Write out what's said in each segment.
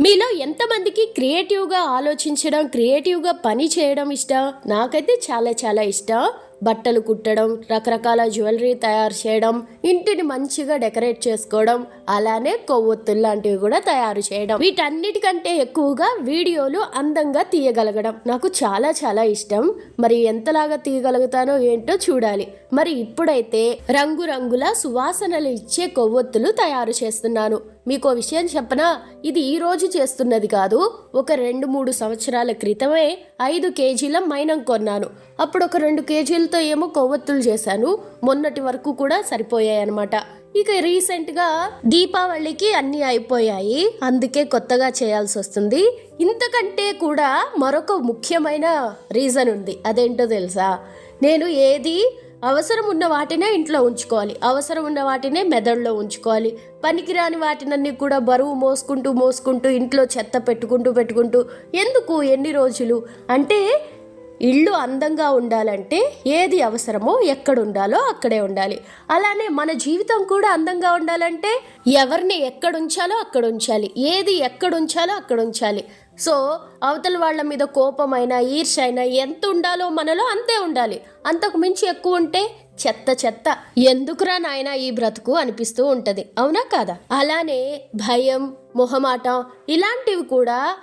మీలో ఎంతమందికి క్రియేటివ్గా ఆలోచించడం క్రియేటివ్గా పని చేయడం ఇష్టం? నాకైతే చాలా చాలా ఇష్టం. బట్టలు కుట్టడం రకరకాల జ్యువెలరీ తయారు చేయడం ఇంటిని మంచిగా డెకరేట్ చేసుకోవడం అలానే కొవ్వొత్తులు లాంటివి కూడా తయారు చేయడం. వీటన్నిటికంటే ఎక్కువగా వీడియోలు అందంగా తీయగలగడం నాకు చాలా చాలా ఇష్టం. మరి ఎంతలాగా తీయగలుగుతానో ఏంటో చూడాలి. మరి ఇప్పుడైతే రంగురంగుల సువాసనలు ఇచ్చే కొవ్వొత్తులు తయారు చేస్తున్నాను. మీకు ఓ విషయం చెప్పనా? ఇది ఈ రోజు చేస్తున్నది కాదు. ఒక రెండు మూడు సంవత్సరాల క్రితమే ఐదు కేజీల మైనం కొన్నాను. అప్పుడు ఒక రెండు కేజీలతో ఏమో కొవ్వొత్తులు చేశాను. మొన్నటి వరకు కూడా సరిపోయాయి అనమాట ఇక రీసెంట్గా దీపావళికి అన్నీ అయిపోయాయి. అందుకే కొత్తగా చేయాల్సి వస్తుంది. ఇంతకంటే కూడా మరొక ముఖ్యమైన రీజన్ ఉంది అదేంటో తెలుసా? నేను ఏది అవసరం ఉన్న వాటినే ఇంట్లో ఉంచుకోవాలి. అవసరం ఉన్న వాటినే మెదడులో ఉంచుకోవాలి. పనికిరాని వాటినన్నీ కూడా బరువు మోసుకుంటూ మోసుకుంటూ ఇంట్లో చెత్త పెట్టుకుంటూ పెట్టుకుంటూ ఎందుకు ఎన్ని రోజులు? అంటే ఇల్లు అందంగా ఉండాలంటే ఏది అవసరమో ఎక్కడ ఉండాలో అక్కడే ఉండాలి. అలానే మన జీవితం కూడా అందంగా ఉండాలంటే ఎవరిని ఎక్కడ ఉంచాలో అక్కడ ఉంచాలి. ఏది ఎక్కడ ఉంచాలో అక్కడ ఉంచాలి. సో అవతల వాళ్ళ మీద కోపమైనా ఈర్ష అయినా ఎంత ఉండాలో మనలో అంతే ఉండాలి. అంతకు మించి ఎక్కువ ఉంటే చెత్త చెత్త. ఎందుకురా నాయనా ఈ బ్రతుకు అనిపిస్తూ ఉంటది. అవునా కాదా? అలానే భయం మొహమాటం ఇలాంటివి కూడా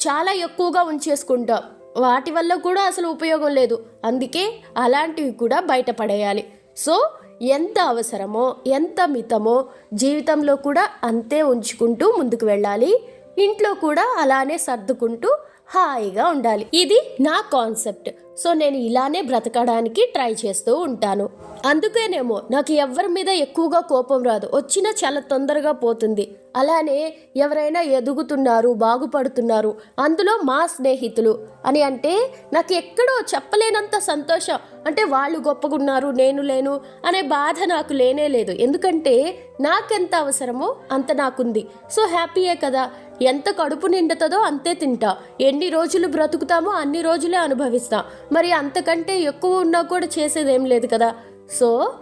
చాలా ఎక్కువగా ఉంచేసుకుంటాం. వాటి వల్ల కూడా అసలు ఉపయోగం లేదు. అందుకే అలాంటివి కూడా బయటపడేయాలి. సో ఎంత అవసరమో ఎంత మితమో జీవితంలో కూడా అంతే ఉంచుకుంటూ ముందుకు వెళ్ళాలి. ఇంట్లో కూడా అలానే సర్దుకుంటూ హాయిగా ఉండాలి. ఇది నా కాన్సెప్ట్. సో నేను ఇలానే బ్రతకడానికి ట్రై చేస్తూ ఉంటాను. అందుకేనేమో నాకు ఎవరి మీద ఎక్కువగా కోపం రాదు. వచ్చినా చాలా తొందరగా పోతుంది. అలానే ఎవరైనా ఎదుగుతున్నారు బాగుపడుతున్నారు అందులో మా స్నేహితులు. అని అంటే నాకు ఎక్కడో చెప్పలేనంత సంతోషం. అంటే వాళ్ళు గొప్పగున్నారు నేను లేను అనే బాధ నాకు లేనే లేదు. ఎందుకంటే నాకెంత అవసరమో అంత నాకుంది. సో హ్యాపీయే కదా. ఎంత కడుపు నిండుతుందో అంతే తింటా. ఎన్ని రోజులు బ్రతుకుతామో అన్ని రోజులే అనుభవిస్తాం. మరి అంతకంటే ఎక్కువ ఉన్నా కూడా చేసేదేం లేదు కదా. సో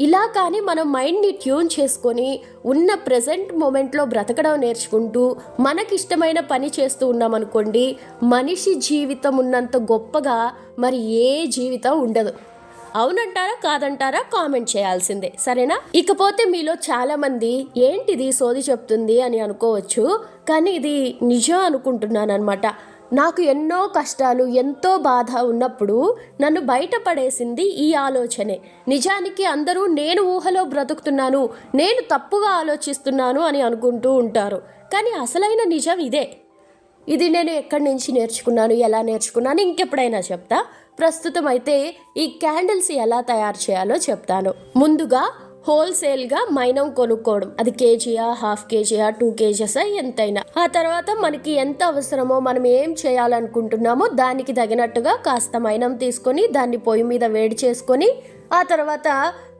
ఇలా కానీ మనం మైండ్ని ట్యూన్ చేసుకొని ఉన్న ప్రజెంట్ మూమెంట్లో బ్రతకడం నేర్చుకుంటూ మనకిష్టమైన పని చేస్తూ ఉన్నామనుకోండి మనిషి జీవితం ఉన్నంత గొప్పగా మరి ఏ జీవితం ఉండదు. అవునంటారా కాదంటారా కామెంట్ చేయాల్సిందే. సరేనా? ఇకపోతే మీలో చాలా మంది ఏంటిది సోది చెప్తుంది అని అనుకోవచ్చు కానీ ఇది నిజం అనుకుంటున్నాను అనమాట నాకు ఎన్నో కష్టాలు ఎంతో బాధ ఉన్నప్పుడు నన్ను బయటపడేసింది ఈ ఆలోచనే. నిజానికి అందరూ నేను ఊహలో బ్రతుకుతున్నాను నేను తప్పుగా ఆలోచిస్తున్నాను అని అనుకుంటూ ఉంటారు. కానీ అసలైన నిజం ఇదే. ఇది నేను ఎక్కడి నుంచి నేర్చుకున్నాను ఎలా నేర్చుకున్నాను ఇంకెప్పుడైనా చెప్తా. ప్రస్తుతం అయితే ఈ క్యాండిల్స్ ఎలా తయారు చేయాలో చెప్తాను. ముందుగా హోల్సేల్గా మైనం కొనుక్కోవడం. అది కేజీయా హాఫ్ కేజీయా టూ కేజీసా ఎంతైనా. ఆ తర్వాత మనకి ఎంత అవసరమో మనం ఏం చేయాలనుకుంటున్నామో దానికి తగినట్టుగా కాస్త మైనం తీసుకొని దాన్ని పొయ్యి మీద వేడి చేసుకొని ఆ తర్వాత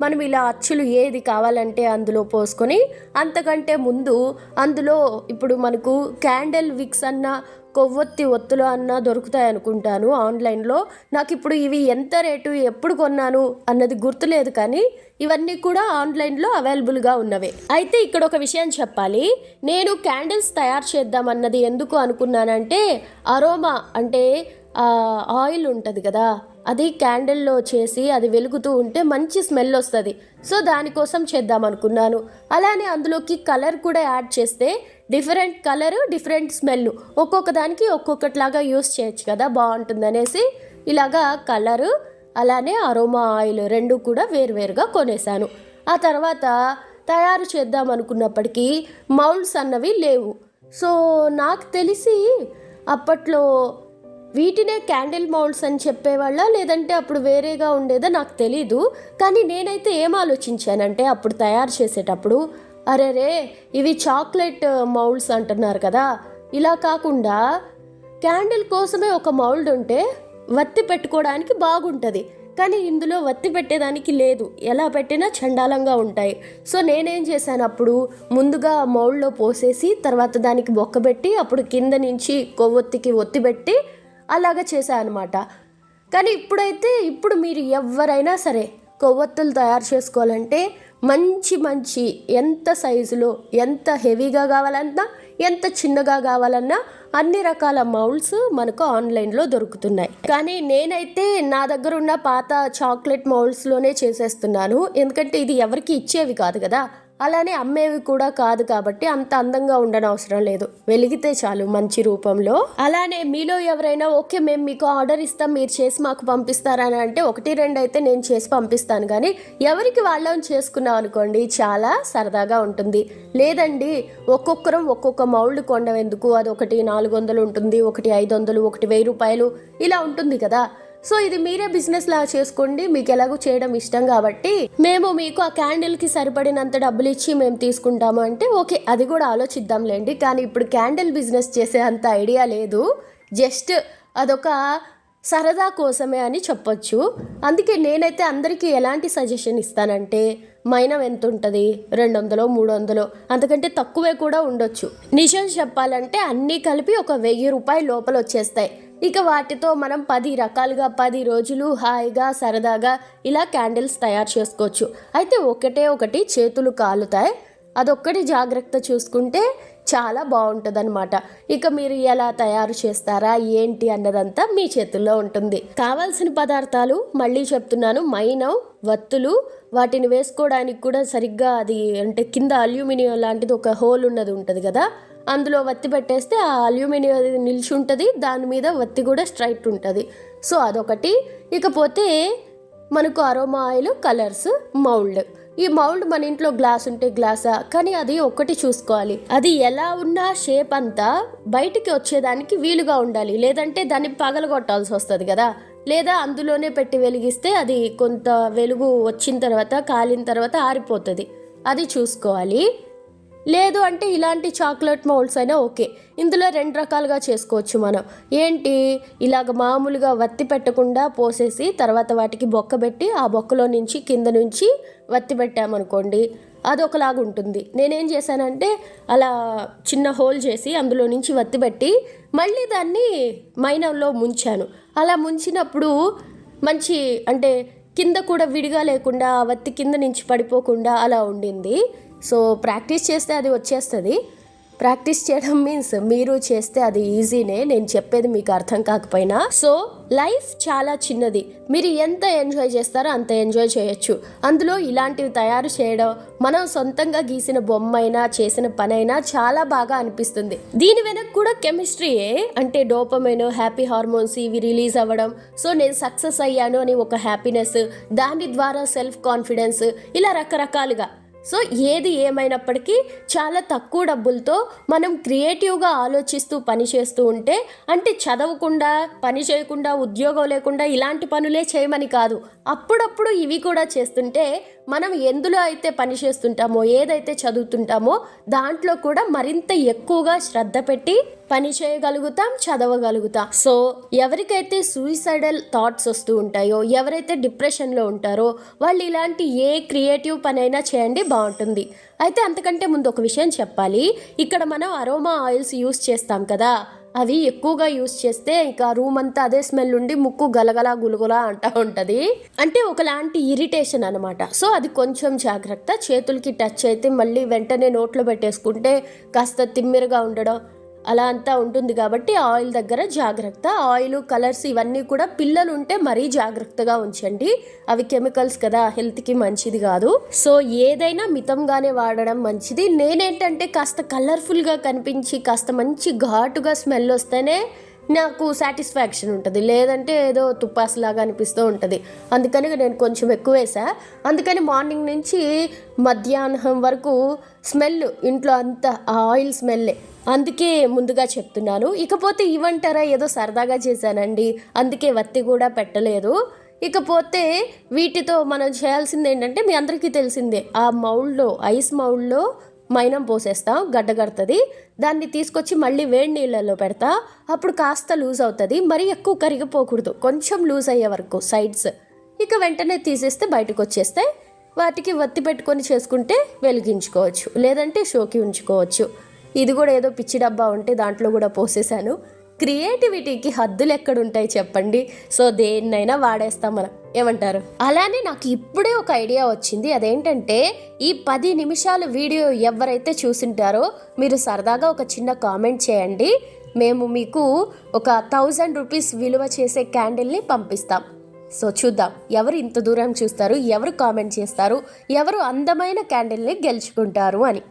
మనం ఇలా అచ్చులు ఏది కావాలంటే అందులో పోసుకొని అంతకంటే ముందు అందులో ఇప్పుడు మనకు క్యాండిల్ విక్స్ అన్న కొవ్వొత్తి ఒత్తులు అన్న దొరుకుతాయి అనుకుంటాను ఆన్లైన్లో. నాకు ఇప్పుడు ఇవి ఎంత రేటు ఎప్పుడు కొన్నాను అన్నది గుర్తులేదు కానీ ఇవన్నీ కూడా ఆన్లైన్లో అవైలబుల్గా ఉన్నవే. అయితే ఇక్కడ ఒక విషయం చెప్పాలి. నేను క్యాండిల్స్ తయారు చేద్దామన్నది ఎందుకు అనుకున్నానంటే అరోమా అంటే ఆయిల్ ఉంటుంది కదా అది క్యాండిల్లో చేసి అది వెలుగుతూ ఉంటే మంచి స్మెల్ వస్తుంది. సో దానికోసం చేద్దాం అనుకున్నాను. అలానే అందులోకి కలర్ కూడా యాడ్ చేస్తే డిఫరెంట్ కలర్ డిఫరెంట్ స్మెల్. ఒక్కొక్క దానికి ఒక్కొక్కటిలాగా యూస్ చేయొచ్చు కదా బాగుంటుంది అనేసి ఇలాగా కలరు అలానే అరోమా ఆయిల్ రెండు కూడా వేరువేరుగా కొనేసాను ఆ తర్వాత తయారు చేద్దాం అనుకున్నప్పటికీ మౌల్డ్స్ అన్నవి లేవు. సో నాకు తెలిసి అప్పట్లో వీటినే క్యాండిల్ మౌల్డ్స్ అని చెప్పేవాళ్ళ? లేదంటే అప్పుడు వేరేగా ఉండేదా? నాకు తెలీదు. కానీ నేనైతే ఏం ఆలోచించానంటే అప్పుడు తయారు చేసేటప్పుడు అరే రే ఇవి చాక్లెట్ మౌల్డ్స్ అంటున్నారు కదా. ఇలా కాకుండా క్యాండిల్ కోసమే ఒక మౌల్డ్ ఉంటే వత్తి పెట్టుకోవడానికి బాగుంటుంది. కానీ ఇందులో వత్తి పెట్టేదానికి లేదు. ఎలా పెట్టినా చండాలంగా ఉంటాయి. సో నేనేం చేశాను అప్పుడు? ముందుగా మౌళ్ళలో పోసేసి తర్వాత దానికి బొక్కబెట్టి అప్పుడు కింద నుంచి కొవ్వొత్తికి ఒత్తి పెట్టి అలాగ చేశాను అనమాట కానీ ఇప్పుడైతే ఇప్పుడు మీరు ఎవరైనా సరే కొవ్వొత్తులు తయారు చేసుకోవాలంటే మంచి మంచి ఎంత సైజులో ఎంత హెవీగా కావాలన్నా ఎంత చిన్నగా కావాలన్నా అన్ని రకాల మౌల్డ్స్ మనకు ఆన్లైన్లో దొరుకుతున్నాయి. కానీ నేనైతే నా దగ్గర ఉన్న పాత చాక్లెట్ మౌల్డ్స్లోనే చేసేస్తున్నాను. ఎందుకంటే ఇది ఎవరికి ఇచ్చేవి కాదు కదా. అలానే అమ్మేవి కూడా కాదు కాబట్టి అంత అందంగా ఉండనవసరం లేదు. వెలిగితే చాలు మంచి రూపంలో. అలానే మీలో ఎవరైనా ఓకే మేము మీకు ఆర్డర్ ఇస్తాం మీరు చేసి మాకు పంపిస్తారని అంటే ఒకటి రెండు అయితే నేను చేసి పంపిస్తాను. కానీ ఎవరికి వాళ్ళని చేసుకున్నాం అనుకోండి చాలా సరదాగా ఉంటుంది. లేదండి ఒక్కొక్కరం ఒక్కొక్క మౌల్డ్ కొండం ఎందుకు అది ఒకటి నాలుగు వందలు ఉంటుంది ఒకటి ఐదు వందలు ఒకటి వెయ్యి రూపాయలు ఇలా ఉంటుంది కదా. సో ఇది మీరే బిజినెస్ లా చేసుకోండి. మీకు ఎలాగో చేయడం ఇష్టం కాబట్టి మేము మీకు ఆ క్యాండిల్కి సరిపడినంత డబ్బులు ఇచ్చి మేము తీసుకుంటాము అంటే ఓకే అది కూడా ఆలోచిద్దాంలేండి. కానీ ఇప్పుడు క్యాండిల్ బిజినెస్ చేసే అంత ఐడియా లేదు. జస్ట్ అదొక సరదా కోసమే అని చెప్పొచ్చు. అందుకే నేనైతే అందరికీ ఎలాంటి సజెషన్ ఇస్తానంటే మైనం ఎంత ఉంటుంది రెండు వందలు మూడు వందలు అంతకంటే తక్కువే కూడా ఉండొచ్చు. నిజం చెప్పాలంటే అన్నీ కలిపి ఒక వెయ్యి రూపాయలు లోపల వచ్చేస్తాయి. ఇక వాటితో మనం పది రకాలుగా పది రోజులు హాయిగా సరదాగా ఇలా క్యాండిల్స్ తయారు చేసుకోవచ్చు. అయితే ఒకటే ఒకటి చేతులు కాలుతాయి. అదొక్కటి జాగ్రత్త చూసుకుంటే చాలా బాగుంటుంది ఇక మీరు ఎలా తయారు చేస్తారా ఏంటి అన్నదంతా మీ చేతుల్లో ఉంటుంది. కావాల్సిన పదార్థాలు మళ్ళీ చెప్తున్నాను. మైనం వత్తులు వాటిని వేసుకోవడానికి కూడా సరిగ్గా అది అంటే కింద అల్యూమినియం లాంటిది ఒక హోల్ ఉన్నది ఉంటుంది కదా. అందులో వత్తి పెట్టేస్తే ఆ అల్యూమినియం అది నిలిచి ఉంటుంది దాని మీద వత్తి కూడా స్ట్రైట్ ఉంటుంది. సో అదొకటి. ఇకపోతే మనకు అరోమా ఆయిల్ కలర్స్ మౌల్డ్. ఈ మౌల్డ్ మన ఇంట్లో గ్లాస్ ఉంటే గ్లాసా? కానీ అది ఒక్కటి చూసుకోవాలి. అది ఎలా ఉన్నా షేప్ అంతా బయటికి వచ్చేదానికి వీలుగా ఉండాలి. లేదంటే దాన్ని పగలగొట్టాల్సి వస్తుంది కదా. లేదా అందులోనే పెట్టి వెలిగిస్తే అది కొంత వెలుగు వచ్చిన తర్వాత కాలిన తర్వాత ఆరిపోతుంది. అది చూసుకోవాలి. లేదు అంటే ఇలాంటి చాక్లెట్ మౌల్డ్స్ అయినా ఓకే. ఇందులో రెండు రకాలుగా చేసుకోవచ్చు మనం. ఏంటి? ఇలాగ మామూలుగా వత్తి పెట్టకుండా పోసేసి తర్వాత వాటికి బొక్క పెట్టి ఆ బొక్కలో నుంచి కింద నుంచి వత్తి పెట్టామనుకోండి అది ఒకలాగా ఉంటుంది. నేనేం చేశానంటే అలా చిన్న హోల్ చేసి అందులో నుంచి వత్తి పెట్టి మళ్ళీ దాన్ని మైనంలో ముంచాను. అలా ముంచినప్పుడు మంచి అంటే కింద కూడా విడిగా లేకుండా వత్తి కింద నుంచి పడిపోకుండా అలా ఉండింది. సో ప్రాక్టీస్ చేస్తే అది వచ్చేస్తుంది. ప్రాక్టీస్ చేయడం మీన్స్ మీరు చేస్తే అది ఈజీనే నేను చెప్పేది మీకు అర్థం కాకపోయినా. సో లైఫ్ చాలా చిన్నది. మీరు ఎంత ఎంజాయ్ చేస్తారో అంత ఎంజాయ్ చేయొచ్చు. అందులో ఇలాంటివి తయారు చేయడం మనం సొంతంగా గీసిన బొమ్మ అయినా చేసిన పనైనా చాలా బాగా అనిపిస్తుంది. దీని వెనక కూడా కెమిస్ట్రీయే అంటే డోపమైన్ హ్యాపీ హార్మోన్స్ ఇవి రిలీజ్ అవ్వడం. సో నేను సక్సెస్ అయ్యాను అని ఒక హ్యాపీనెస్ దాని ద్వారా సెల్ఫ్ కాన్ఫిడెన్స్ ఇలా రకరకాలుగా. సో ఏది ఏమైనప్పటికీ చాలా తక్కువ డబ్బులతో మనం క్రియేటివ్గా ఆలోచిస్తూ పని చేస్తూ ఉంటే అంటే చదవకుండా పని చేయకుండా ఉద్యోగం లేకుండా ఇలాంటి పనులే చేయమని కాదు. అప్పుడప్పుడు ఇవి కూడా చేస్తుంటే మనం ఎందులో అయితే పని చేస్తుంటామో ఏదైతే చదువుతుంటామో దాంట్లో కూడా మరింత ఎక్కువగా శ్రద్ధ పెట్టి పని చేయగలుగుతాం చదవగలుగుతాం. సో ఎవరికైతే సూయిసైడల్ థాట్స్ వస్తూ ఉంటాయో ఎవరైతే డిప్రెషన్లో ఉంటారో వాళ్ళు ఇలాంటి ఏ క్రియేటివ్ పనైనా చేయండి. బాగుంటుంది. అయితే అంతకంటే ముందు ఒక విషయం చెప్పాలి. ఇక్కడ మనం అరోమా ఆయిల్స్ యూస్ చేస్తాం కదా అవి ఎక్కువగా యూస్ చేస్తే ఇక రూమ్ అంతా అదే స్మెల్ ఉండి ముక్కు గలగలా గులగలా అంటా ఉంటుంది. అంటే ఒకలాంటి ఇరిటేషన్ అనమాట సో అది కొంచెం జాగ్రత్త. చేతులకి టచ్ అయితే మళ్ళీ వెంటనే నోట్లో పెట్టేసుకుంటే కాస్త తిమ్మిరగా ఉండడం అలా అంతా ఉంటుంది కాబట్టి ఆయిల్ దగ్గర జాగ్రత్త. ఆయిల్ కలర్స్ ఇవన్నీ కూడా పిల్లలు ఉంటే మరీ జాగ్రత్తగా ఉంచండి. అవి కెమికల్స్ కదా హెల్త్కి మంచిది కాదు. సో ఏదైనా మితంగానే వాడడం మంచిది. నేనేంటంటే కాస్త కలర్ఫుల్గా కనిపించి కాస్త మంచి ఘాటుగా స్మెల్ వస్తేనే నాకు సాటిస్ఫాక్షన్ ఉంటుంది. లేదంటే ఏదో తుప్పాసులాగా అనిపిస్తూ ఉంటుంది. అందుకని నేను కొంచెం ఎక్కువ వేసా అందుకని మార్నింగ్ నుంచి మధ్యాహ్నం వరకు స్మెల్ ఇంట్లో అంతా ఆయిల్ స్మెల్లే. అందుకే ముందుగా చెప్తున్నాను. ఇకపోతే ఇవంటారా ఏదో సరదాగా చేశానండి. అందుకే వత్తి కూడా పెట్టలేదు. ఇకపోతే వీటితో మనం చేయాల్సింది ఏంటంటే మీ అందరికీ తెలిసిందే. ఆ మౌల్డ్లో ఐస్ మౌల్డ్లో మైనం పోసేస్తాం గడ్డగడుతుంది. దాన్ని తీసుకొచ్చి మళ్ళీ వేడి నీళ్ళల్లో పెడతా. అప్పుడు కాస్త లూజ్ అవుతుంది. మరీ ఎక్కువ కరిగిపోకూడదు. కొంచెం లూజ్ అయ్యే వరకు సైడ్స్. ఇక వెంటనే తీసేస్తే బయటకు వచ్చేస్తే వాటికి వత్తి పెట్టుకొని చేసుకుంటే వెలిగించుకోవచ్చు. లేదంటే షోకి ఉంచుకోవచ్చు. ఇది కూడా ఏదో పిచ్చి డబ్బా ఉంటే దాంట్లో కూడా పోసేసాను క్రియేటివిటీకి హద్దులు ఎక్కడుంటాయి చెప్పండి? సో దేన్నైనా వాడేస్తాం మనం. ఏమంటారు? అలానే నాకు ఇప్పుడే ఒక ఐడియా వచ్చింది. అదేంటంటే ఈ పది నిమిషాలు వీడియో ఎవరైతే చూసింటారో మీరు సరదాగా ఒక చిన్న కామెంట్ చేయండి. మేము మీకు ఒక థౌజండ్ రూపీస్ విలువ చేసే క్యాండిల్ని పంపిస్తాం. సో చూద్దాం ఎవరు ఇంత దూరం చూస్తారు? ఎవరు కామెంట్ చేస్తారు? ఎవరు అందమైన క్యాండిల్ని గెలుచుకుంటారు అని.